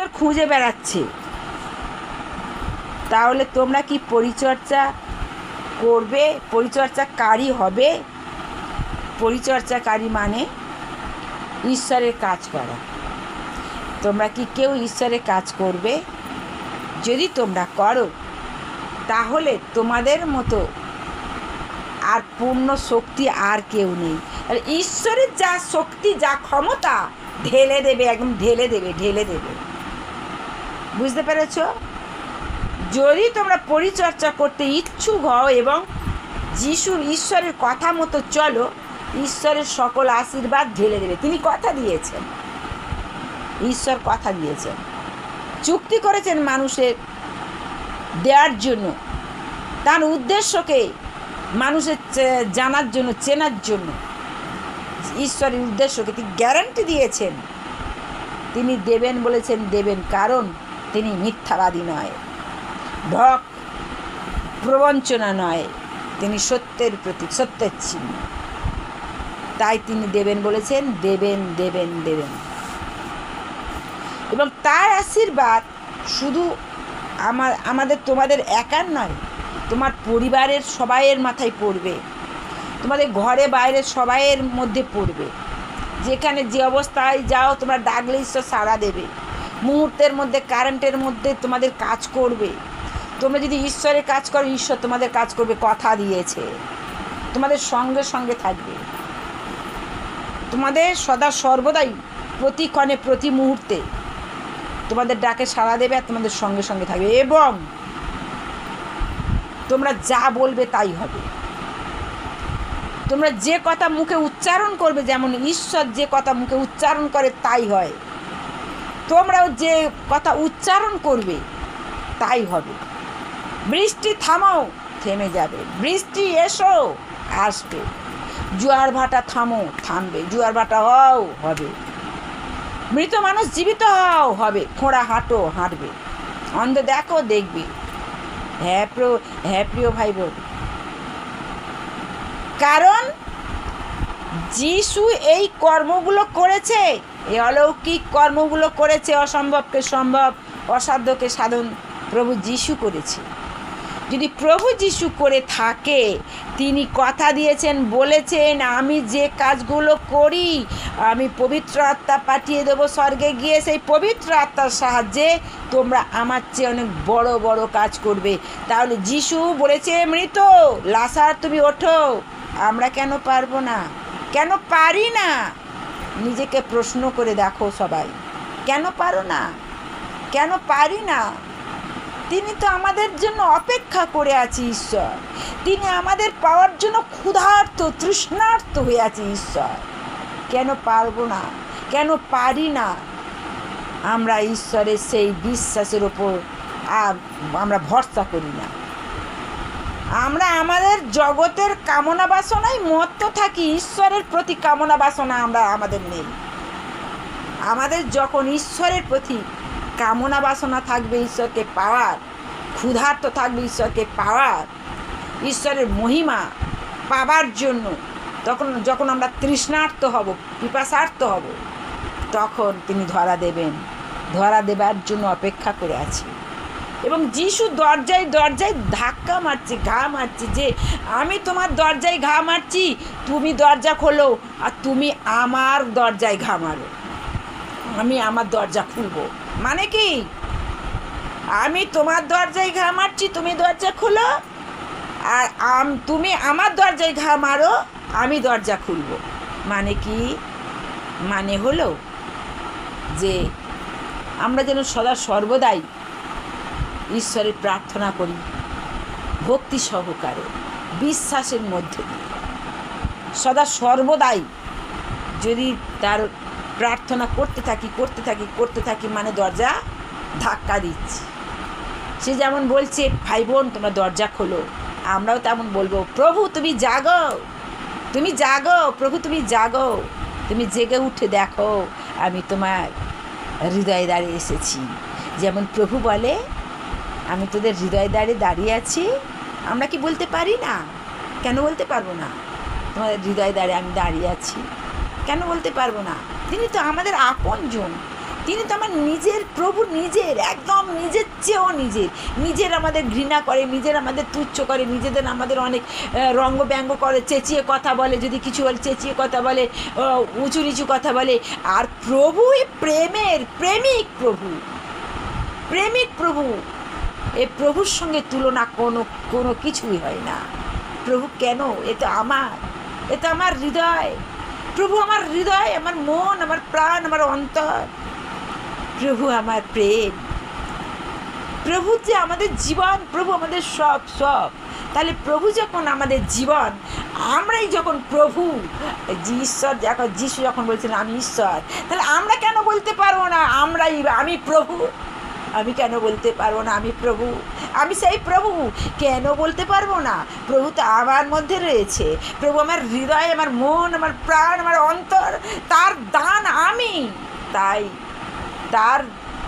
তোর খুঁজে বেড়াচ্ছে। তাহলে তোমরা কি পরিচর্যা করবে? পরিচর্যাকারী হবে? পরিচর্যাকারী মানে ঈশ্বরের কাজ করা। তোমরা কি কেউ ঈশ্বরের কাজ করবে? যদি তোমরা করো, তাহলে তোমাদের মতো আর পূর্ণ শক্তি আর কেউ নেই। ঈশ্বরের যা শক্তি, যা ক্ষমতা, ঢেলে দেবে, একদম ঢেলে দেবে ঢেলে দেবে। বুঝতে পেরেছ? যদি তোমরা পরিচর্যা করতে ইচ্ছুক হও এবং যিশুর ঈশ্বরের কথা মতো চলো, ঈশ্বরের সকল আশীর্বাদ ঢেলে দেবে। তিনি কথা দিয়েছেন। ঈশ্বর কথা দিয়েছেন। চুক্তি করেছেন মানুষের দেওয়ার জন্য। তার উদ্দেশ্যকে মানুষের জানার জন্য, চেনার জন্য। ঈশ্বরের উদ্দেশ্যকে তিনি গ্যারান্টি দিয়েছেন। তিনি দেবেন বলেছেন, দেবেন কারণ তিনি মিথ্যাবাদী নয় ঢক প্রবঞ্চনা নয়, তিনি সত্যের প্রতি সত্যের চিহ্ন। তাই তিনি দেবেন বলেছেন, দেবেন দেবেন দেবেন। এবং তার আশীর্বাদ শুধু আমার, আমাদের তোমাদের একার নয়, তোমার পরিবারের সবাইয়ের মাথায় পড়বে, তোমাদের ঘরে বাইরে সবাইয়ের মধ্যে পড়বে। যেখানে যে অবস্থায় যাও, তোমরা ডাকলে ঈশ্বর সাড়া দেবে। মুহূর্তের মধ্যে কারেন্টের মধ্যে তোমাদের কাজ করবে। তোমরা যদি ঈশ্বরের কাজ করো, ঈশ্বর তোমাদের কাজ করবে, কথা দিয়েছে। তোমাদের সঙ্গে সঙ্গে থাকবে। তোমাদের সদা সর্বদাই প্রতিক্ষণে প্রতি মুহূর্তে তোমাদের ডাকে সাড়া দেবে আর তোমাদের সঙ্গে সঙ্গে থাকবে। এবং তোমরা যা বলবে তাই হবে। তোমরা যে কথা মুখে উচ্চারণ করবে, যেমন ঈশ্বর যে কথা মুখে উচ্চারণ করে, তাই হয়। তোমরাও যে কথা উচ্চারণ করবে, তাই হবে। বৃষ্টি থামাও, থেমে যাবে। বৃষ্টি এসো, আসবে। জোয়ার ভাটা থামো, থামবে। জোয়ার ভাটা হও, হবে। মৃত মানুষ জীবিত হও, হবে। খোঁড়া হাঁটো, হাঁটবে। অন্ধ দেখো, দেখবে। হ্যাঁ প্রিয় হ্যাঁ প্রিয় ভাই বোন কারণ, যিশু এই কর্মগুলো করেছে এই অলৌকিক কর্মগুলো করেছে অসম্ভবকে সম্ভব, অসাধ্যকে সাধন প্রভু যিশু করেছে। যদি প্রভু যিশু করে থাকে, তিনি কথা দিয়েছেন, বলেছেন, আমি যে কাজগুলো করি, আমি পবিত্র আত্মা পাঠিয়ে দেবো স্বর্গে গিয়ে, সেই পবিত্র আত্মার সাহায্যে তোমরা আমার চেয়ে অনেক বড় বড় কাজ করবে। তাহলে যিশু বলেছে, মৃত, লাসার তুমি ওঠো, আমরা কেন পারব না? কেন পারি না? নিজেকে প্রশ্ন করে দেখো সবাই। কেন পারো না? কেন পারি না? তিনি তো আমাদের জন্য অপেক্ষা করে আছে ঈশ্বর। তিনি আমাদের পাওয়ার জন্য ক্ষুধার্ত, তৃষ্ণার্ত হয়ে আছে ঈশ্বর। কেন পারব না? কেন পারি না? আমরা ঈশ্বরের সেই বিশ্বাসের ওপর আমরা ভরসা করি না। আমরা আমাদের জগতের কামনা বাসনায় মত্ত থাকি, ঈশ্বরের প্রতি কামনা বাসনা আমরা আমাদের নেই। আমাদের যখন ঈশ্বরের প্রতি কামনা বাসনা থাকবে, ঈশ্বরকে পাওয়ার, ক্ষুধার্ত থাকবে, ঈশ্বরকে পাওয়ার, ঈশ্বরের মহিমা পাবার জন্য তখন, যখন আমরা তৃষ্ণার্ত হব পিপাসার্থ হব, তখন তিনি ধরা দেবেন। ধরা দেবার জন্য অপেক্ষা করে আছি। এবং যিশু দরজায় দরজায় ধাক্কা মারছে, ঘা মারছে যে, আমি তোমার দরজায় ঘা মারছি, তুমি দরজা খোলো আর তুমি আমার দরজায় ঘা মারো। আমি আমার দরজা খুলবো। মানে কি? আমি তোমার দরজায় ঘা মারছি, তুমি দরজা খোলো আর আম, তুমি আমার দরজায় ঘা মারো, আমি দরজা খুলবো। মানে কি? মানে হলো যে, আমরা যেন সদা সর্বদাই ঈশ্বরের প্রার্থনা করি, ভক্তি সহকারে, বিশ্বাসের মধ্যে দিয়ে। সদা সর্বদাই যদি তার প্রার্থনা করতে থাকি করতে থাকি করতে থাকি মানে দরজা ধাক্কা দিচ্ছি। সে যেমন বলছে, ভাই বোন, তোমরা দরজা খোলো। আমরাও তেমন বলব, প্রভু, তুমি জাগো তুমি জাগো, প্রভু, তুমি জাগো, তুমি জেগে উঠে দেখো, আমি তোমার হৃদয় দাঁড়িয়ে এসেছি। যেমন প্রভু বলে আমি তোদের হৃদয় দাঁড়িয়ে দাঁড়িয়ে আছি। আমরা কি বলতে পারি না? কেন বলতে পারব না? তোমাদের হৃদয় দাঁড়িয়ে আমি দাঁড়িয়ে আছি। কেন বলতে পারব না? তিনি তো আমাদের আপনজন। তিনি তো আমার নিজের প্রভু নিজের, একদম নিজের চেয়েও নিজের। নিজের আমাদের ঘৃণা করে, নিজের আমাদের তুচ্ছ করে, নিজেদের আমাদের অনেক রঙ্গ ব্যঙ্গ করে, চেঁচিয়ে কথা বলে, যদি কিছু বলে, চেঁচিয়ে কথা বলে উঁচু নিচু কথা বলে। আর প্রভু প্রেমের প্রেমিক প্রভু। প্রেমিক প্রভু। এ প্রভুর সঙ্গে তুলনা কোনো কোনো কিছুই হয় না। প্রভু কেন? এ তো আমার, এ তো আমার হৃদয়। প্রভু আমার হৃদয়, আমার মন, আমার প্রাণ, আমার অন্তর। প্রভু আমার প্রেম। প্রভু যে আমাদের জীবন, প্রভু আমাদের সব সব। তাহলে প্রভু যখন আমাদের জীবন, আমরাই যখন প্রভু ঈশ্বর যখন যিশু যখন বলছেন, আমি ঈশ্বর তাহলে আমরা কেন বলতে পারব না, আমরাই, আমি প্রভু? আমি কেন বলতে পারব না? আমি প্রভু, আমি সেই প্রভু। কেন বলতে পারব না? প্রভু তো আমার মধ্যে রয়েছে। প্রভু আমার হৃদয়, আমার মন, আমার প্রাণ, আমার অন্তর, তার দান আমি। তাই তার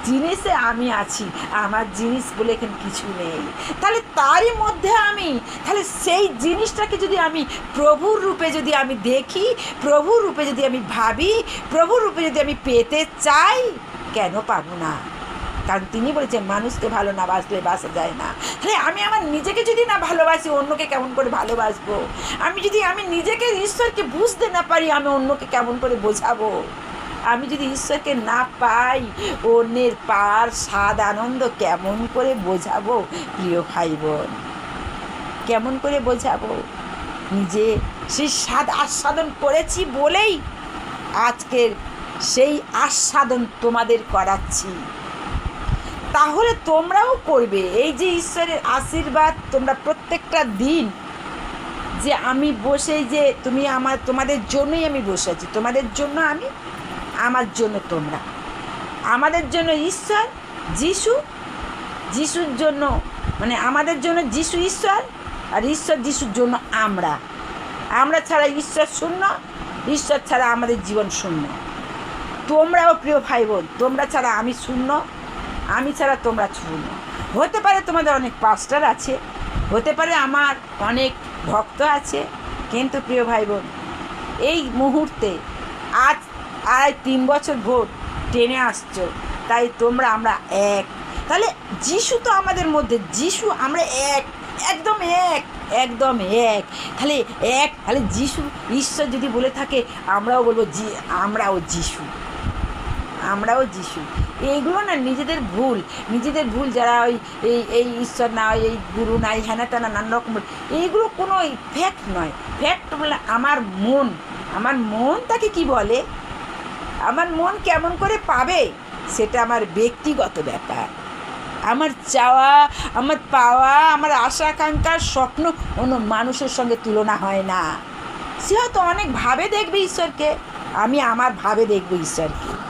জিনিসে আমি আছি। আমার জিনিস বলে এখানে কিছু নেই। তাহলে তারই মধ্যে আমি। তাহলে সেই জিনিসটাকে যদি আমি প্রভুর রূপে যদি আমি দেখি, প্রভুর রূপে যদি আমি ভাবি, প্রভুর রূপে যদি আমি পেতে চাই, কেন পাবো না? কারণ তিনি বলেছেন মানুষকে ভালো না বাসলে বাসা যায় না। তাহলে আমি আমার নিজেকে যদি না ভালোবাসি, অন্যকে কেমন করে ভালোবাসবো? আমি যদি আমি নিজেকে ঈশ্বরকে বুঝতে না পারি, আমি অন্যকে কেমন করে বোঝাবো? আমি যদি ঈশ্বরকে না পাই, অন্যের পার স্বাদ, আনন্দ কেমন করে বোঝাবো, প্রিয় ভাই বোন কেমন করে বোঝাবো? নিজে সেই স্বাদ আস্বাদন করেছি বলেই আজকের সেই আস্বাদন তোমাদের করাচ্ছি। তাহলে তোমরাও করবে। এই যে ঈশ্বরের আশীর্বাদ তোমরা প্রত্যেকটা দিন যে আমি বসে যে তুমি আমার, তোমাদের জন্যই আমি বসে আছি, তোমাদের জন্য আমি, আমার জন্য তোমরা। আমাদের জন্য ঈশ্বর, যিশু, যিশুর জন্য মানে আমাদের জন্য যিশু ঈশ্বর আর ঈশ্বর যিশুর জন্য আমরা। আমরা ছাড়া ঈশ্বর শূন্য, ঈশ্বর ছাড়া আমাদের জীবন শূন্য। তোমরাও প্রিয় ভাই বোন, তোমরা ছাড়া আমি শূন্য। আমি ছাড়া তোমরা শূন্য হতে পারে তোমাদের অনেক পাস্টার আছে, হতে পারে আমার অনেক ভক্ত আছে, কিন্তু প্রিয় ভাই বোন এই মুহূর্তে আজ আড়াই তিন বছর ভোট টেনে আসছো, তাই তোমরা আমরা এক। তাহলে যিশু তো আমাদের মধ্যে, যিশু আমরা এক, একদম এক একদম এক। তাহলে এক, তাহলে যিশু, ঈশ্বর যদি বলে থাকে, আমরাও বলব জি, আমরাও যিশু। আমরাও যিশু। এইগুলো না নিজেদের ভুল। নিজেদের ভুল যারা ওই, এই এই ঈশ্বর না এই গুরু নাই হ্যানা তেনা নানা রকম এইগুলো কোনো ফ্যাক্ট নয়। ফ্যাক্ট বলে আমার মন আমার মন তাকে কি বলে? আমার মন কেমন করে পাবে? সেটা আমার ব্যক্তিগত ব্যাপার। আমার চাওয়া, আমার পাওয়া, আমার আশা, আকাঙ্ক্ষার স্বপ্ন অন্য মানুষের সঙ্গে তুলনা হয় না। সে হয়তো অনেক ভাবে দেখবে ঈশ্বরকে। আমি আমার ভাবে দেখব ঈশ্বরকে।